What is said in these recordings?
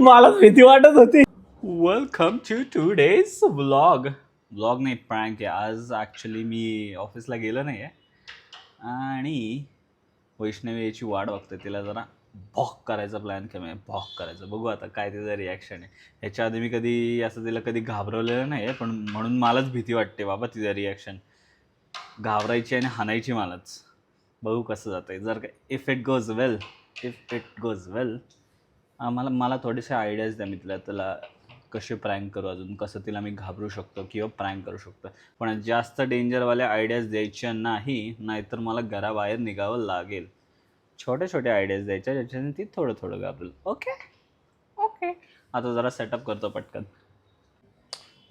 मला भीती वाटत होती. Welcome to today's blog blog नाही प्रँक आहे. आज ॲक्च्युली मी ऑफिसला गेलो नाही आहे आणि वैष्णवी याची वाट बघते तिला जरा भॉक करायचा प्लॅन केला आहे भॉक करायचं. बघू आता काय तिचं रिॲक्शन आहे. ह्याच्या आधी मी कधी असं तिला कधी घाबरवलेलं नाही आहे पण म्हणून मलाच भीती वाटते. बाबा तिचं रिॲक्शन घाबरायची आणि हाणायची मलाच. बघू कसं जातं आहे जर का if it goes well if it goes well मला मला थोडेसे आयडियाज द्या मी तिला तिला कसे प्रँक करू अजून? कसं तिला मी घाबरू शकतो किंवा प्रँक करू शकतो? पण जास्त डेंजरवाल्या आयडियाज द्यायच्या नाही नाहीतर मला घराबाहेर निघावं लागेल. छोटे छोटे आयडियाज द्यायच्या ज्याच्याने ती थोडं थोडं घाबरेल. ओके ओके आता जरा सेटअप करतो पटकन.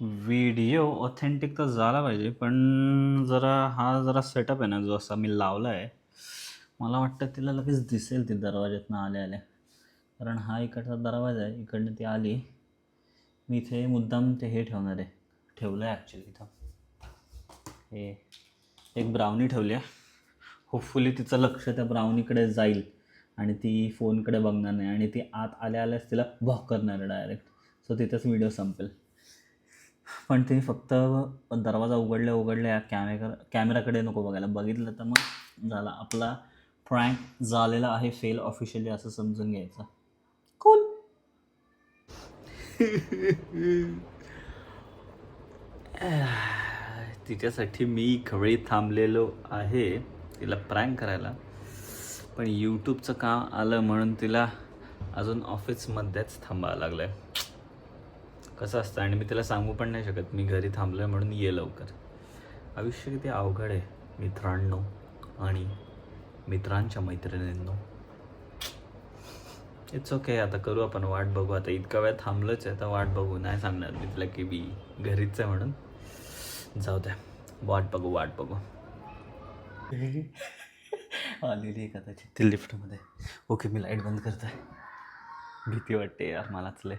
व्हिडिओ ऑथेंटिक तर झाला पाहिजे पण जरा हा जरा सेटअप आहे ना जो असा मी लावला आहे मला वाटतं तिला लगेच दिसेल ती दरवाज्यातनं आल्या आल्या. कारण हा इकडचा दरवाजा आहे इकडनं ती आली. मी इथे मुद्दाम ते हे ठेवणार आहे. ठेवलं आहे ॲक्च्युली इथं हे एक ब्राउनी ठेवली आहे. होपफुली तिचं लक्ष त्या ब्राउनीकडे जाईल आणि ती फोनकडे बघणार नाही आणि ती आत आल्या आल्यास तिला भॉक करणार आहे डायरेक्ट सो तिथंच व्हिडिओ संपेल. पण ते फक्त दरवाजा उघडल्या उघडल्या कॅमेरा कॅमेराकडे नको बघायला. बघितलं तर मग झाला आपला प्रँक झालेला आहे फेल ऑफिशियली असं समजून घ्यायचं. कोण तिच्यासाठी मी घरी थांबलेलो आहे तिला प्रँक करायला. पण यूट्यूबचं काम आलं म्हणून तिला अजून ऑफिसमध्येच थांबावं लागलं आहे कसं असतं आणि मी तिला सांगू पण नाही शकत मी घरी थांबलो आहे म्हणून ये लवकर. आयुष्य किती अवघड आहे मित्रांनो आणि मित्रांच्या मैत्रिणींनो. इट्स ओके आता करू आपण वाट बघू. आता इतका वेळ थांबलोच आहे तर वाट बघू. नाही सांगणार मी तुला की मी घरीच आहे म्हणून. जाऊ द्या. वाट बघू वाट बघू. आलेली आहे कदाचित ती लिफ्टमध्ये ओके मी लाइट बंद करत आहे भीती वाटते यार मलाच लय.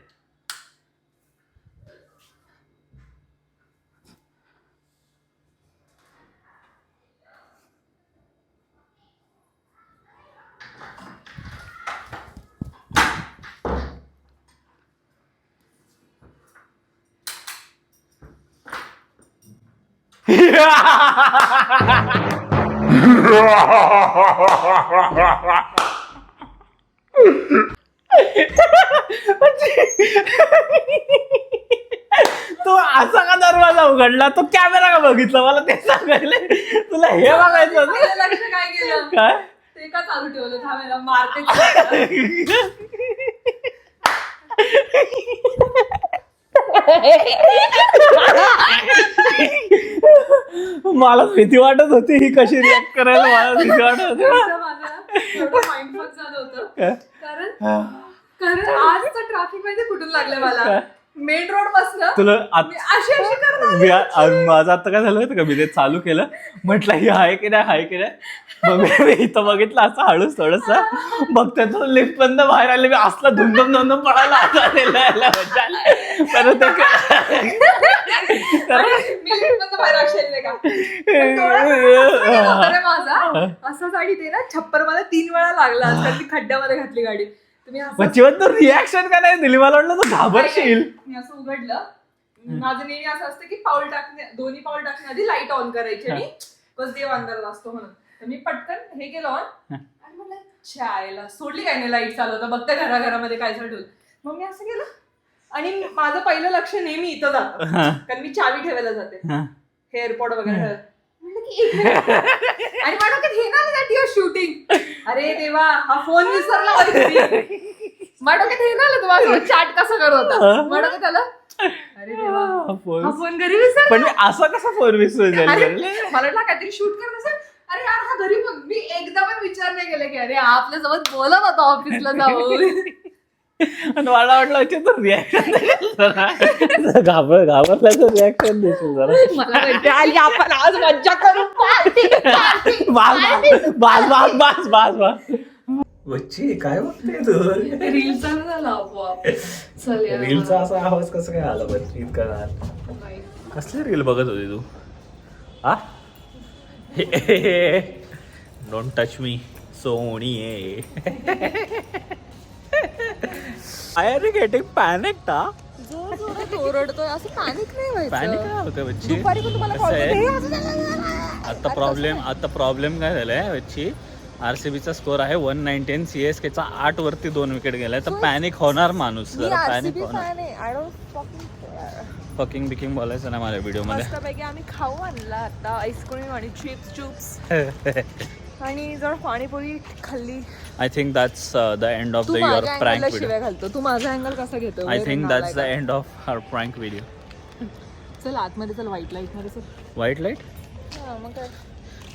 तो असा का दरवाजा उघडला? तो कॅमेरा का बघितला? मला ते सांगायला. तुला हे बघायचं होतं? माझं लक्ष काय केलं काय? ते का चालू ठेवलं? थांबायला मारते मला भीती वाटत होती ही कशी रिॲक्ट करायला मला भीती वाटत होती. माझं माइंडफक झालं होतं. काय? कारण ट्रॅफिक कुठून लागलं मला? मेन रोड तुला आत- अशी अशी करणार मी आ- आ- माझं आता काय झालं होतं का? मी ते चालू केलं. म्हटलं ही आहे की नाही? आहे की नाही? मग मी- मी इथं बघितलं असं हळूच थोडस. मग त्यातून लिफ्ट बंद बाहेर आले. मी असला धुंदम धुंदम पडायला आता आलेला याला मजा आली. परत ते काय- आणि मी लिफ्टमधनं बाहेर अशी आले का? पण डोळा असा गेला होता रे माझा. असा गाडी ते ना छप्पर मला तीन वेळा लागला कारण ती खड्ड्यामध्ये घातली गाडी. तुम्ही असं रिॲक्शन का नाही दिली? मला वाटलं घाबरशील. मी असं उघडलं. माझं नेहमी असं असतं की पाऊल टाकणे दोन्ही पाऊल टाकण्याआधी लाइट ऑन करायची आणि बस देव अंधारला असतो म्हणून. तर मी पटकन हे केलं ऑन आणि म्हणलं छायला सोडली काय नाही लाइट चालवता? बघते घराघरामध्ये काय चालू मग मी असं केलं. आणि माझं पहिलं लक्ष नेहमी इथं जातं. कारण मी चावी ठेवायला जाते. हा. एअरपोर्ट वगैरे. म्हणलं की एक. आणि मला डोक्यात हे ना दॅट युअर शूटिंग अरे देवा हा फोन विसरला घरी. माझ्या डोक्यात हे ना आलं तुम्हाला चॅट कसं करत होता. माझ्या डोक्यात आलं अरे देवा हा, फोन. हा फोन घरी विसरला. पण मी असा कसा फोन विसरून अरे जाईल मला वाटलं काहीतरी शूट करत असेल. अरे यार हा घरी बघ. मी एकदा पण विचार नाही केला की अरे हा आपल्यासोबत बोलत होता ऑफिसला जाऊन. आणि मला वाटलं अच्छा तर रिॲक्शन घाबर घाबरल्याचं रिॲक्शन देशील जरा. मला आली आपण आज मज्जा करू. पार्टी पार्टी बास बास बास बास बास बास बच्ची काय बघते तू? रील चालू झाला आपोआप. चल यार. रीलचा असा आवाज कसं काय आला बच्ची इतका बाई. कसली रील बघत होती तू? हा don't touch me Soni I are getting panic टा जोर जोरात ओरडतोय. असं पॅनिक नाही पॅनिक काय होतं बच्ची? दुपारी पण तुम्हाला कसं आहे? करते, "हे असं झालं, झालं, झालं." आता प्रॉब्लेम आता प्रॉब्लेम काय झालाय बच्ची? आर सी बीचा स्कोर आहे वन नाईन्टीन सी एस केचा आठ वरती दोन विकेट गेलाय. तर पॅनिक होणार माणूस. मी जरा पॅनिक आरसीबी होणार. फॅन आहे I don't fucking fucking biking बोलायचं ना माझ्या व्हिडिओमध्ये. मस्तपैकी आम्ही खाऊ आणला आता. आईस्क्रीम आणि चिप्स चुप्स आणि जर पाणीपुरी खाल्ली. I think that's the end of the your prank शिव्या घालतो. तू माझा अँगल कसा घेतो I think that's the end of her prank video चल आतमध्ये चल व्हाईट लाइटमध्ये चल. व्हाईट लाइट मग काय?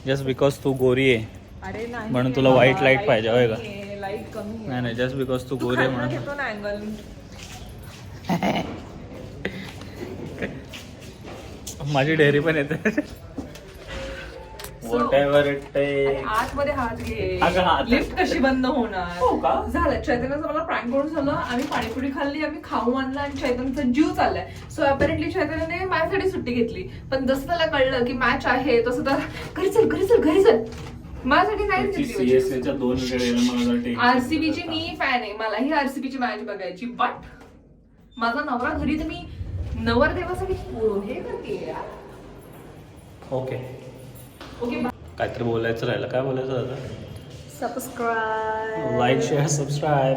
जस्ट बिकॉज तू गोरी आहे अरे नाही म्हणून तुला white light पाहिजे, होय का? लाइट कमी. नाही नाही जस्ट बिकॉज तू गोरी आहे म्हणून. घेतो ना अँगल माझी डेअरी पण येते. वॉट एव्हर इट आतमध्ये हात घे. अगं, हात- लिफ्ट कशी बंद होणार? हो का? झालं. चैतन्याचं मला प्रँक करून झालं. आम्ही पाणीपुरी खाल्ली आम्ही खाऊ आणला आणि चैतन्यचा जीव चाललाय. सो अपेरेंटली चैतन्याने माझ्यासाठी सुट्टी घेतली. पण जसं त्याला कळलं की मॅच आहे तसं तर घरी चल घरी चल घरी चल. माझ्यासाठी नाही घेतली दोन वाटते आरसीबीची मी फॅन आहे. मलाही आरसीबीची मॅच बघायची. बट माझा नवरा घरी तर मी नवरदेवासाठी हे करते ओके ओके काहीतरी बोलायचं राहिलं. काय बोलायचं राहिलं सबस्क्राईब लाईक शेअर सबस्क्राईब